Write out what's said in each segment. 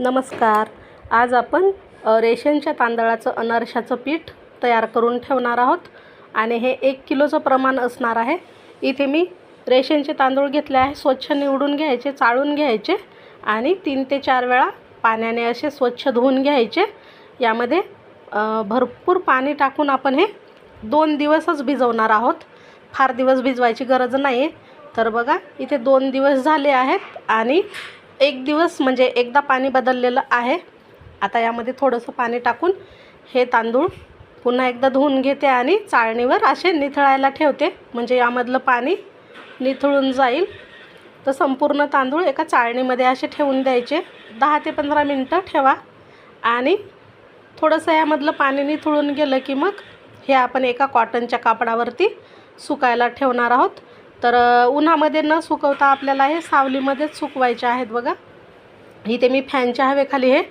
नमस्कार. आज आपण रेशनच्या तांदळाचं अनारशाचं पीठ तयार करून ठेवणार आहोत. आणि हे एक किलोचं प्रमाण असणार आहे. इथे मी रेशनचे तांदूळ घेतले आहे. स्वच्छ निवडून घ्यायचे चाळून घ्यायचे. आणि तीन ते चार वेळा पाण्याने असे स्वच्छ धुवून घ्यायचे. यामध्ये भरपूर पाणी टाकून आपण हे दोन दिवसच भिजवणार आहोत. फार दिवस भिजवायची गरज नाही आहे तर बघा इथे दोन दिवस झाले आहेत. आणि एक दिवस म्हणजे एकदा पाणी बदललेलं आहे. आता यामध्ये थोडंसं पाणी टाकून हे तांदूळ पुन्हा एकदा धुवून घेते आणि चाळणीवर असे निथळायला ठेवते. म्हणजे यामधलं पाणी निथळून जाईल. तर संपूर्ण तांदूळ एका चाळणीमध्ये असे ठेवून द्यायचे. दहा ते पंधरा मिनटं ठेवा. आणि थोडंसं यामधलं पाणी निथळून गेलं की मग हे आपण एका कॉटनच्या कापडावरती सुकायला ठेवणार आहोत. तर उन्हामध्ये न सुकवता आपल्याला हे सावलीमध्येच सुकवायचे आहेत बघा. इथे मी फॅनच्या हवेखाली हे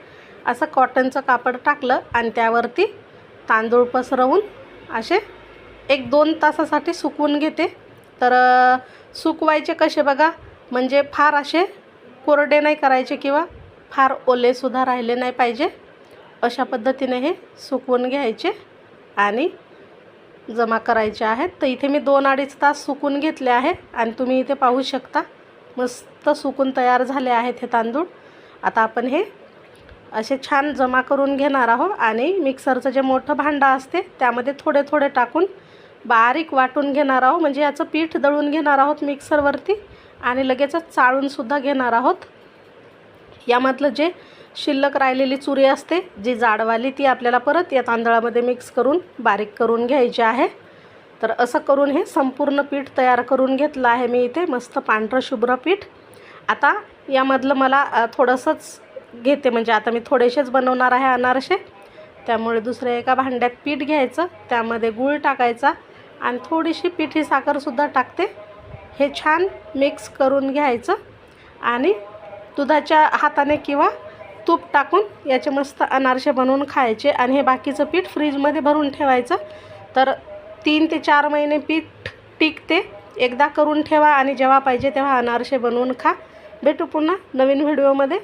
असं कॉटनचं कापड टाकलं आणि त्यावरती तांदूळ पसरवून असे एक दोन तासासाठी सुकवून घेते. तर सुकवायचे कसे बघा म्हणजे फार असे कोरडे नाही करायचे किंवा फार ओलेसुद्धा राहिले नाही पाहिजे. अशा पद्धतीने हे सुकवून घ्यायचे आणि जमा करायचे आहेत. तर इथे मी दोन अडीच तास सुकून घेतले आहे. आणि तुम्ही इथे पाहू शकता मस्त सुकून तयार झाले आहेत हे तांदूळ. आता आपण हे असे छान जमा करून घेणार आहोत. आणि मिक्सरचं जे मोठं भांडं असते त्यामध्ये थोडे थोडे टाकून बारीक वाटून घेणार आहोत. म्हणजे याचं पीठ दळून घेणार आहोत मिक्सरवरती. आणि लगेचच चाळूनसुद्धा घेणार आहोत. यामधलं जे शिल्लक राहिलेली चुरी असते. जी जाडवाली ती आपल्याला परत या तांदळामध्ये मिक्स करून बारीक करून घ्यायची आहे. तर असं करून हे संपूर्ण पीठ तयार करून घेतलं आहे मी इथे मस्त पांढरं शुभ्र पीठ. आता यामधलं मला थोडंसंच घेते म्हणजे आता मी थोडेसेच बनवणार आहे अनारसे. त्यामुळे दुसऱ्या एका भांड्यात पीठ घ्यायचं त्यामध्ये गूळ टाकायचा आणि थोडीशी पिठी साखरसुद्धा टाकते. हे छान मिक्स करून घ्यायचं आणि दुधाच्या हाताने किंवा तूप टाकून याचे मस्त अनारसे बनवून खायचे आणि हे बाकीचं पीठ फ्रीजमध्ये भरून ठेवायचं. तर तीन ते चार महिने पीठ टिकते. एकदा करून ठेवा आणि जेव्हा पाहिजे तेव्हा अनारसे बनवून खा. भेटू पुन्हा नवीन व्हिडिओमध्ये.